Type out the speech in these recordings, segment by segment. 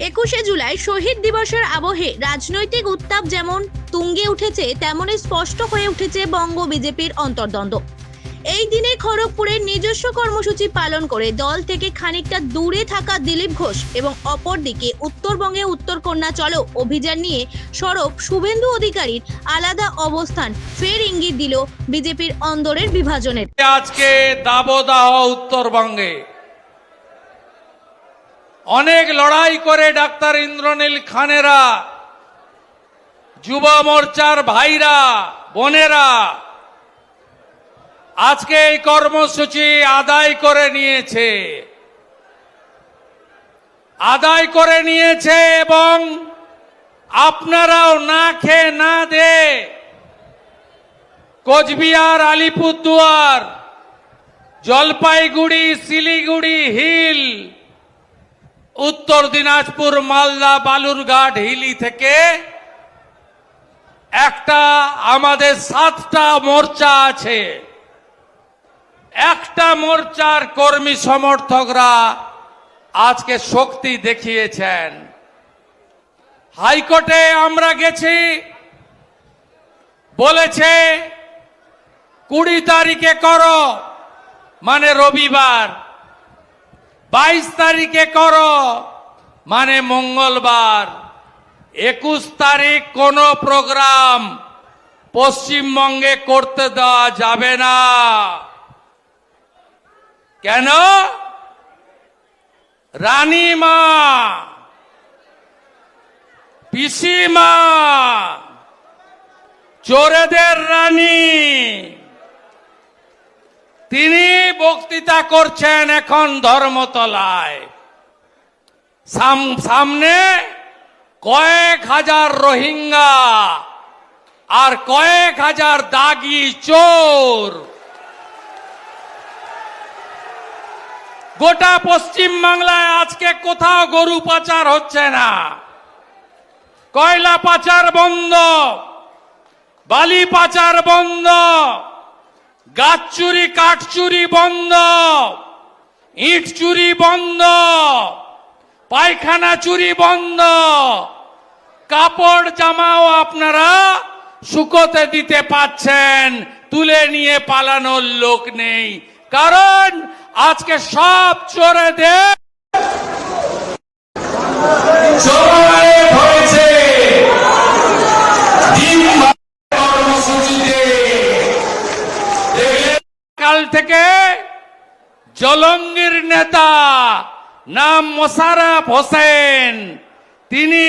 একুশে জুলাই শহীদ দিবসের আবহে রাজনৈতিক উত্তাপ যেমন তুঙ্গে উঠেছে, তেমনই স্পষ্ট হয়ে উঠেছে বঙ্গ বিজেপির অন্তর্দ্বন্দ্ব। এই দিনে খড়গপুরের নিজস্ব কর্মসূচি পালন করে দল থেকে খানিকটা দূরে থাকা দিলীপ ঘোষ এবং অপরদিকে উত্তরবঙ্গে উত্তরকন্যা চলো অভিযান নিয়ে সরব শুভেন্দু অধিকারীর আলাদা অবস্থান ফের ইঙ্গিত দিল বিজেপির অন্দরের বিভাজনের। আজকে দাবদাহ উত্তরবঙ্গে। অনেক লড়াই করে ডাক্তার ইন্দ্রনীল খানেরা, যুব মোর্চার ভাইরা, বোনেরা, আজকে এই কর্মসূচি আদায় করে নিয়েছে। আদায় করে নিয়েছে এবং আপনারাও না খেয়ে না দে কোচবিহার, আলিপুরদুয়ার, জলপাইগুড়ি, শিলিগুড়ি, হিল উত্তর দিনাজপুর, মালদা, বালুরঘাট, হিলি থেকে একটা আমাদের সাতটা মোর্চা আছে। একটা মোর্চার কর্মী সমর্থকরা আজকে শক্তি দেখিয়েছেন। হাইকোর্টে আমরা গেছি, বলেছে, কুড়ি তারিখে করো মানে রবিবার। বাইশ তারিখে করো। মানে মঙ্গলবার। একুশ তারিখ কোনো প্রোগ্রাম পশ্চিমবঙ্গে করতে দেওয়া যাবে না। কেন? রানীমা। পিসিমা। চোরেদের রানী। তিনি বক্তৃতা করছেন এখন ধর্মতলায়। সাম- সামনে কয়েক হাজার রোহিঙ্গা আর কয়েক হাজার দাগি চোর। গোটা পশ্চিম বাংলায় আজকে কোথাও গরু পাচার হচ্ছে না। কয়লা পাচার বন্ধ, বালি পাচার বন্ধ। গাছ চুরি, কাঠ চুরি বন্ধ। ইট চুরি বন্ধ। পায়খানা চুরি বন্ধ। কাপড়, জামাও আপনারা শুকোতে দিতে পাচ্ছেন, তুলে নিয়ে পালানোর লোক নেই। কারণ আজকে সব চোরেদের সময় কাল থেকে জলঙ্গির নেতা নাম মোশারফ হোসেন। তিনি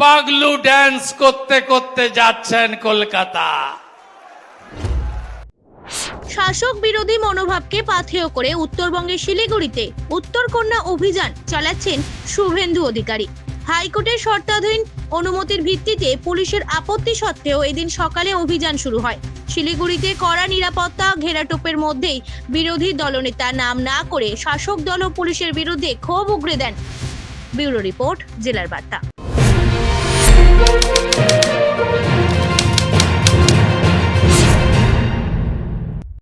পাগলু ড্যান্স করতে করতে যাচ্ছেন কলকাতা। শাসক বিরোধী মনোভাবকে পাথেয় করে উত্তরবঙ্গের শিলিগুড়িতে উত্তরকন্যা অভিযান চালাচ্ছেন শুভেন্দু অধিকারী। হাইকোর্টের শর্তাধীন অনুমতির ভিত্তিতে পুলিশের আপত্তি সত্ত্বেও এদিন সকালে অভিযান শুরু হয়। শিলিগুড়িতে কড়া নিরাপত্তা ঘেরাটোপের মধ্যেই বিরোধী দলনেতা নাম না করে শাসক দল ও পুলিশের বিরুদ্ধে ক্ষোভ উগড়ে দেন। ব্যুরো রিপোর্ট, জেলার বার্তা।